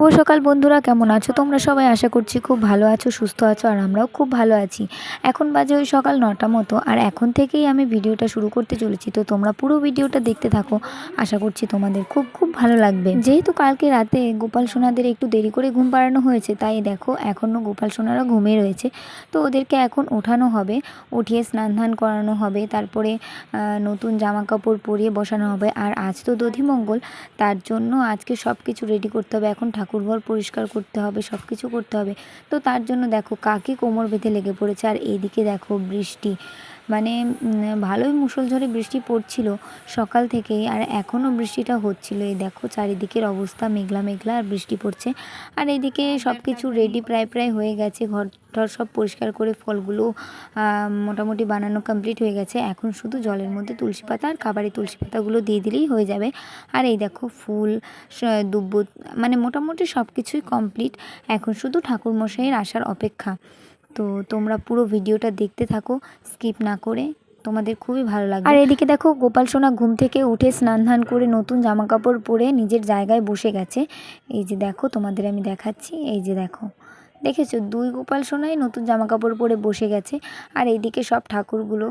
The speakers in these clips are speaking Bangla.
শুভ সকাল বন্ধুরা, কেমন আছো? তোমরা সবাই আশা করছি খুব ভালো আছো, সুস্থ আছো, আর আমরাও খুব ভালো আছি। এখন বাজে ওই সকাল নটা মতো, আর এখন থেকেই আমি ভিডিওটা শুরু করতে চলেছি। তো তোমরা পুরো ভিডিওটা দেখতে থাকো, আশা করছি তোমাদের খুব খুব ভালো লাগবে। যেহেতু কালকে রাতে গোপাল সোনাদের একটু দেরি করে ঘুম পাড়ানো হয়েছে, তাই দেখো এখনও গোপাল সোনারা ঘুমে রয়েছে। তো ওদেরকে এখন ওঠানো হবে, উঠিয়ে স্নান ধান করানো হবে, তারপরে নতুন জামা কাপড় পরিয়ে বসানো হবে। আর আজ তো দধিমঙ্গল তার জন্য আজকে সব কিছু রেডি করতে হবে। এখন ঠাকুরঘর পরিষ্কার করতে হবে সব কিছু করতে হবে। তো তার জন্য দেখো কাকি কোমর বেঁধে লেগে পড়েছে, আর এইদিকে দেখো বৃষ্টি। মানে ভালোই মুষলঝড়ে বৃষ্টি পড়ছিল সকাল থেকেই আর এখনও বৃষ্টিটা হচ্ছিল। এই দেখো চারিদিকের অবস্থা মেঘলা মেঘলা আর বৃষ্টি পড়ছে। আর এইদিকে সব কিছু রেডি প্রায় প্রায় হয়ে গেছে। ঘর টর সব পরিষ্কার করে ফলগুলো মোটামুটি বানানো কমপ্লিট হয়ে গেছে। এখন শুধু জলের মধ্যে তুলসী পাতা আর কাবারি তুলসী পাতাগুলো দিয়ে দিলেই হয়ে যাবে। আর এই দেখো ফুল, স- মানে মোটামুটি সব কিছুই কমপ্লিট এখন শুধু ঠাকুরমশাইয়ের আসার অপেক্ষা। তো তোমরা পুরো ভিডিওটা দেখতে থাকো, স্কিপ না করে। তোমাদের খুবই ভালো লাগবে। আর এদিকে দেখো, গোপাল সোনা ঘুম থেকে উঠে স্নান ধান করে নতুন জামা কাপড় পরে নিজের জায়গায় বসে গেছে। এই যে দেখো, তোমাদের আমি দেখাচ্ছি। এই যে দেখো, দেখেছ? দুই গোপাল সোনাই নতুন জামা কাপড় পরে বসে গেছে। আর এইদিকে সব ঠাকুরগুলো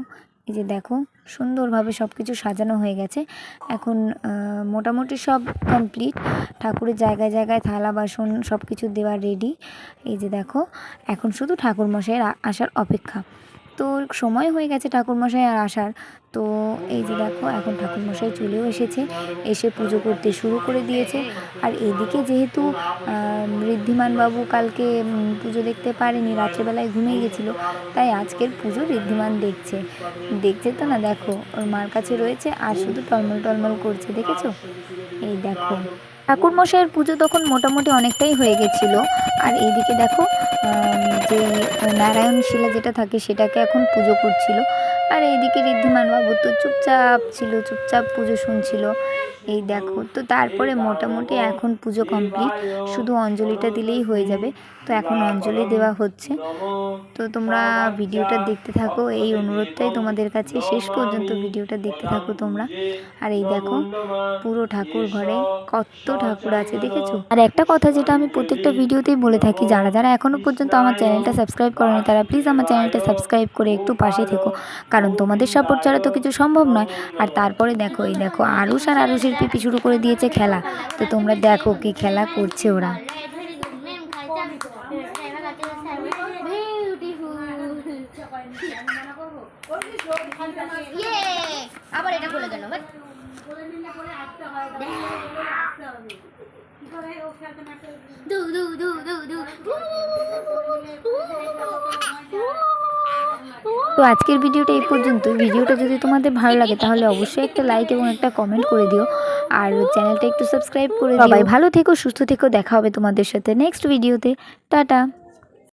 এই যে দেখো, সুন্দরভাবে সব কিছু সাজানো হয়ে গেছে। এখন মোটামুটি সব কমপ্লিট ঠাকুরের জায়গায় জায়গায় থালা, বাসন সব কিছু দেওয়া রেডি এই যে দেখো, এখন শুধু ঠাকুরমশাইয়ের আ- আসার অপেক্ষা। তো সময় হয়ে গেছে ঠাকুরমশাই আর আসার। তো এই যে দেখো, এখন ঠাকুরমশাই চলেও এসেছে। এসে পুজো করতে শুরু করে দিয়েছে। আর এদিকে যেহেতু আহ, ঋদ্ধিমান বাবু কালকে পুজো দেখতে পারেনি রাত্রেবেলায় ঘুমিয়ে গেছিল তাই আজকের পুজো ঋদ্ধিমান দেখছে। দেখছে তো না দেখো ওর মার কাছে রয়েছে আর শুধু টলমল টলমল করছে দেখেছ? এই দেখো। ঠাকুরমশাইয়ের পুজো তখন মোটামুটি অনেকটাই হয়ে গেছিল আর এইদিকে দেখো যে নারায়ণ শিলা যেটা থাকে সেটাকে এখন পুজো করছিল। আর এইদিকে ঋদ্ধিমান বাবু তো চুপচাপ ছিল চুপচাপ পুজো শুনছিল। এই দেখো, তো তারপরে মোটামুটি এখন পুজো কমপ্লিট শুধু অঞ্জলিটা দিলেই হয়ে যাবে। তো এখন অঞ্জলি দেওয়া হচ্ছে। তো তোমরা ভিডিওটা দেখতে থাকো। এই অনুরোধটাই তোমাদের কাছে। শেষ পর্যন্ত ভিডিওটা দেখতে থাকো তোমরা। আর এই দেখো, পুরো ঠাকুর ঘরে কত ঠাকুর আছে, দেখেছ? আর একটা কথা যেটা আমি প্রত্যেকটা ভিডিওতেই বলে থাকি, যারা যারা এখনও পর্যন্ত আমার চ্যানেলটা সাবস্ক্রাইব করেনি, তারা প্লিজ আমার চ্যানেলটা সাবস্ক্রাইব করে একটু পাশে থেকো। কারণ তোমাদের সাপোর্ট ছাড়া তো কিছু সম্ভব নয়। আর তারপরে দেখো, এই দেখো, আরুষ আর আরুষের পিপি শুরু করে দিয়েছে খেলা। তো তোমরা দেখো কি খেলা করছে ওরা। আবার এটা বলে কেন আজকের ভিডিওটা এই পর্যন্ত। ভিডিওটা যদি তোমাদের ভালো লাগে তাহলে অবশ্যই একটা লাইক এবং একটা কমেন্ট করে দিও। আর চ্যানেলটা একটু সাবস্ক্রাইব করে দিও। ভালো থেকো সুস্থ থেকো দেখা হবে তোমাদের সাথে নেক্সট ভিডিওতে টাটা।